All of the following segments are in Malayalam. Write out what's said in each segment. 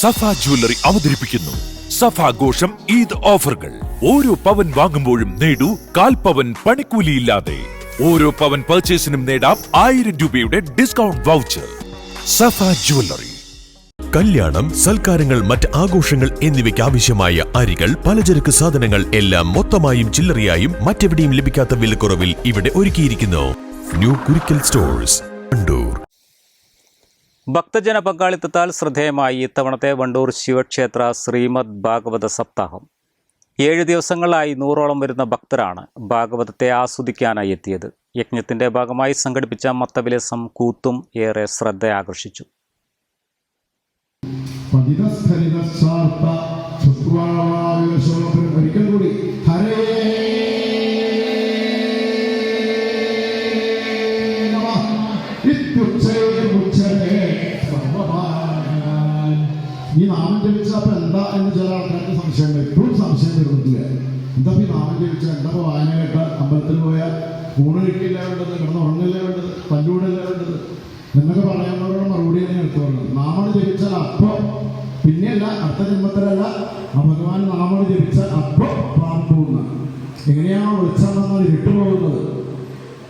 സഫ ജുവല്ലറി അവതരിപ്പിക്കുന്നു. സഫ ആഘോഷം ഈദ് ഓഫറുകൾ. ഓരോ പവൻ വാങ്ങുമ്പോഴും നേടൂ കാൽ പവൻ പണിക്കൂലിയില്ലാതെ. ഓരോ പവൻ പർച്ചേസിനും നേടാം ആയിരം രൂപയുടെ ഡിസ്കൗണ്ട് വൗച്ചർ സഫ ജുവല്ലറി. കല്യാണം സൽക്കാരങ്ങൾ മറ്റ് ആഘോഷങ്ങൾ എന്നിവയ്ക്ക് ആവശ്യമായ അരികൾ പലചരക്ക് സാധനങ്ങൾ എല്ലാം മൊത്തമായും ചില്ലറയായും മറ്റെവിടെയും ലഭിക്കാത്ത വിലക്കുറവിൽ ഇവിടെ ഒരുക്കിയിരിക്കുന്നു. ന്യൂ കുരിക്കൽ സ്റ്റോഴ്സ് കണ്ടൂർ ഭക്തജന പങ്കാളിത്തത്താൽ ശ്രദ്ധേയമായി ഇത്തവണത്തെ വണ്ടൂർ ശിവക്ഷേത്ര ശ്രീമദ് ഭാഗവത സപ്താഹം. ഏഴ് ദിവസങ്ങളായി നൂറോളം വരുന്ന ഭക്തരാണ് ഭാഗവതത്തെ ആസ്വദിക്കാനായി എത്തിയത്. യജ്ഞത്തിന്റെ ഭാഗമായി സംഘടിപ്പിച്ച മത്തവിലസം കൂത്തും ഏറെ ശ്രദ്ധ ആകർഷിച്ചു. ഒരിക്കൽ കൂടി ഹരേ ഈ നാമം ജപിച്ചാൽ അപ്പൊ എന്താ എന്ന് ചില ആൾക്കാർക്ക് സംശയം എപ്പോഴും സംശയം വരുന്നില്ല എന്താ ഈ നാമം ജപിച്ച? എന്താ വായന കേട്ട? അമ്പലത്തിൽ പോയാൽ ഊണ് കിട്ടിയില്ല വേണ്ടത് കിടന്ന് ഉറങ്ങില്ല വേണ്ടത് പല്ലൂടല്ല വേണ്ടത് എന്നൊക്കെ പറയുന്നവരോട് മറുപടി തന്നെ എടുത്തോളൂ. നാമം ജപിച്ചാൽ അപ്പൊ പിന്നെയല്ല അടുത്ത ജന്മത്തിലല്ല ആ ഭഗവാൻ നാമം ജപിച്ചാൽ അപ്പൊ പ്രാൺ പോകുന്ന. എങ്ങനെയാണോ വെളിച്ചമെന്ന് ഇരുട്ട് പോകുന്നത്.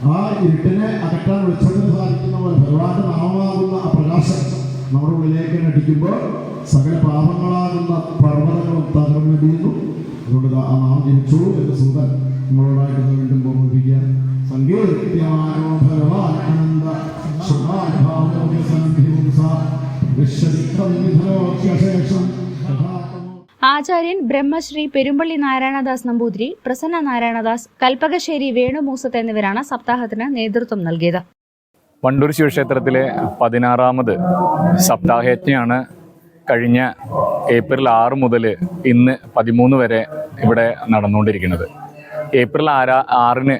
ആ ഇരുട്ടിനെ അകറ്റാൻ വെളിച്ചത്തിന് സാധിക്കുന്ന പോലെ ഭഗവാന്റെ നാമമാകുന്ന ആ പ്രകാശം നമ്മുടെ ഉള്ളിലേക്ക് നടിക്കുമ്പോൾ സകല പാപങ്ങളാകുന്ന പർവതങ്ങളും തകർന്നു വീഴുന്നു അതുകൊണ്ട് ദാ ആ നാം ജനിച്ചു എന്ന് സൂതൻ നമ്മളോടായിട്ട് വീണ്ടും ബഹുമിപ്പിക്കുക ഭഗവാൻ അനന്ത ആചാര്യൻ ബ്രഹ്മശ്രീ പെരുമ്പള്ളി നാരായണദാസ് നമ്പൂതിരി പ്രസന്ന നാരായണദാസ് കൽപ്പകശ്ശേരി വേണുമൂസത്ത് എന്നിവരാണ് സപ്താഹത്തിന് നേതൃത്വം നൽകിയത്. വണ്ടൂർ ശിവക്ഷേത്രത്തിലെ പതിനാറാമത് സപ്താഹയജ്ഞയാണ് കഴിഞ്ഞ ഏപ്രിൽ ആറ് മുതൽ ഇന്ന് പതിമൂന്ന് വരെ ഇവിടെ നടന്നുകൊണ്ടിരിക്കുന്നത്. ഏപ്രിൽ ആരാ ആറിന്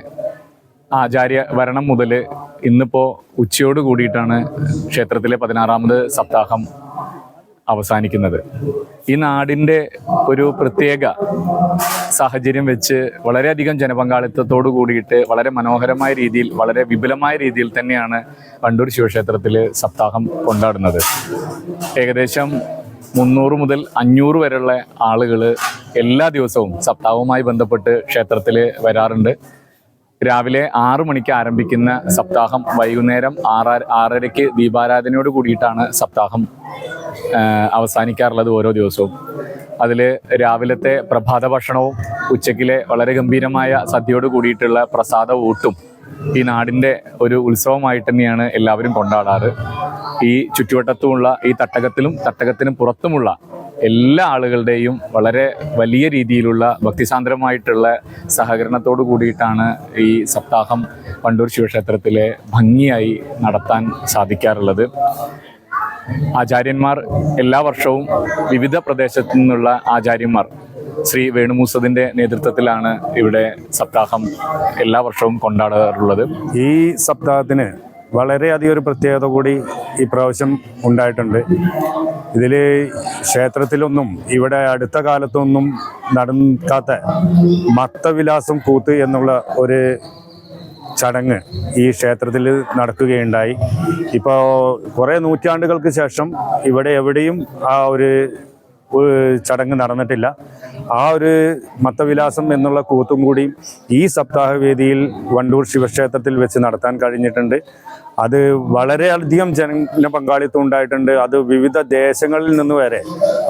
ആചാര്യ വരണം മുതൽ ഇന്നിപ്പോൾ ഉച്ചയോട് കൂടിയിട്ടാണ് ക്ഷേത്രത്തിലെ പതിനാറാമത് സപ്താഹം അവസാനിക്കുന്നത്. ഈ നാടിന്റെ ഒരു പ്രത്യേക സാഹചര്യം വെച്ച് വളരെയധികം ജനപങ്കാളിത്തത്തോടു കൂടിയിട്ട് വളരെ മനോഹരമായ രീതിയിൽ വളരെ വിപുലമായ രീതിയിൽ തന്നെയാണ് വണ്ടൂർ ശിവക്ഷേത്രത്തിൽ സപ്താഹം കൊണ്ടാടുന്നത്. ഏകദേശം മുന്നൂറ് മുതൽ അഞ്ഞൂറ് വരെയുള്ള ആളുകൾ എല്ലാ ദിവസവും സപ്താഹവുമായി ബന്ധപ്പെട്ട് ക്ഷേത്രത്തിൽ വരാറുണ്ട്. രാവിലെ ആറു മണിക്ക് ആരംഭിക്കുന്ന സപ്താഹം വൈകുന്നേരം ആറാ ആറരയ്ക്ക് ദീപാരാധനയോട് കൂടിയിട്ടാണ് സപ്താഹം അവസാനിക്കാറുള്ളത് ഓരോ ദിവസവും. അതിൽ രാവിലത്തെ പ്രഭാത ഭക്ഷണവും ഉച്ചക്കിലെ വളരെ ഗംഭീരമായ സദ്യയോട് കൂടിയിട്ടുള്ള പ്രസാദ ഊട്ടും ഈ നാടിന്റെ ഒരു ഉത്സവമായിട്ട് തന്നെയാണ് എല്ലാവരും കൊണ്ടാടാറ്. ഈ ചുറ്റുവട്ടത്തുമുള്ള ഈ തട്ടകത്തിലും തട്ടകത്തിനും പുറത്തുമുള്ള എല്ലാ ആളുകളുടെയും വളരെ വലിയ രീതിയിലുള്ള ഭക്തിസാന്ദ്രമായിട്ടുള്ള സഹകരണത്തോടു കൂടിയിട്ടാണ് ഈ സപ്താഹം പണ്ടൂർ ശിവക്ഷേത്രത്തിലെ ഭംഗിയായി നടത്താൻ സാധിക്കാറുള്ളത്. ആചാര്യന്മാർ എല്ലാ വർഷവും വിവിധ പ്രദേശത്തു നിന്നുള്ള ആചാര്യന്മാർ ശ്രീ വേണുമൂസതിന്റെ നേതൃത്വത്തിലാണ് ഇവിടെ സപ്താഹം എല്ലാ വർഷവും കൊണ്ടാടാറുള്ളത്. ഈ സപ്താഹത്തിന് വളരെയധികം ഒരു പ്രത്യേകത കൂടി ഈ പ്രാവശ്യം ഉണ്ടായിട്ടുണ്ട്. ഇതിൽ ക്ഷേത്രത്തിലൊന്നും ഇവിടെ അടുത്ത കാലത്തൊന്നും നടക്കാത്ത മത്തവിലാസം കൂത്ത് എന്നുള്ള ഒരു ചടങ്ങ് ഈ ക്ഷേത്രത്തിൽ നടക്കുകയുണ്ടായി. ഇപ്പോൾ കുറേ നൂറ്റാണ്ടുകൾക്ക് ശേഷം ഇവിടെ എവിടെയും ആ ഒരു ചടങ്ങ് നടന്നിട്ടില്ല. ആ ഒരു മത്തവിലാസം എന്നുള്ള കൂത്തും കൂടി ഈ സപ്താഹവേദിയിൽ വണ്ടൂർ ശിവക്ഷേത്രത്തിൽ വെച്ച് നടത്താൻ കഴിഞ്ഞിട്ടുണ്ട്. അത് വളരെയധികം ജന പങ്കാളിത്തം ഉണ്ടായിട്ടുണ്ട്. അത് വിവിധ ദേശങ്ങളിൽ നിന്ന് വരെ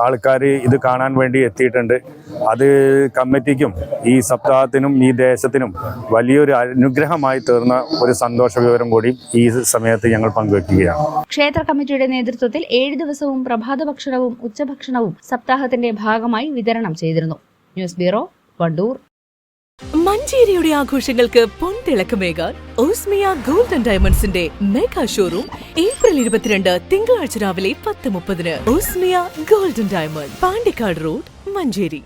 ആൾക്കാർ ഇത് കാണാൻ വേണ്ടി എത്തിയിട്ടുണ്ട്. അത് കമ്മിറ്റിക്കും ഈ സപ്താഹത്തിനും ഈ ദേശത്തിനും വലിയൊരു അനുഗ്രഹമായി തീർന്ന ഒരു സന്തോഷ വിവരം കൂടി ഈ സമയത്ത് ഞങ്ങൾ പങ്കുവയ്ക്കുകയാണ് ക്ഷേത്ര കമ്മിറ്റിയുടെ നേതൃത്വത്തിൽ ഏഴ് ദിവസവും പ്രഭാത ഭക്ഷണവും ഉച്ചഭക്ഷണവും സപ്താഹത്തിന്റെ ഭാഗമായി വിതരണം ചെയ്തിരുന്നു. News bureau Vandoor. മഞ്ചേരിയുടെ ആഘോഷങ്ങൾക്ക് പൊൻതിളക്കമേകാൻ ഓസ്മിയ ഗോൾഡ് ആൻഡ് ഡയമണ്ട്സിന്റെ മെഗാ ഷോറൂം ഏപ്രിൽ ഇരുപത്തിരണ്ട് തിങ്കളാഴ്ച രാവിലെ പത്ത് മുപ്പതിന് Osmia golden diamond Pandikkad road Manjeri.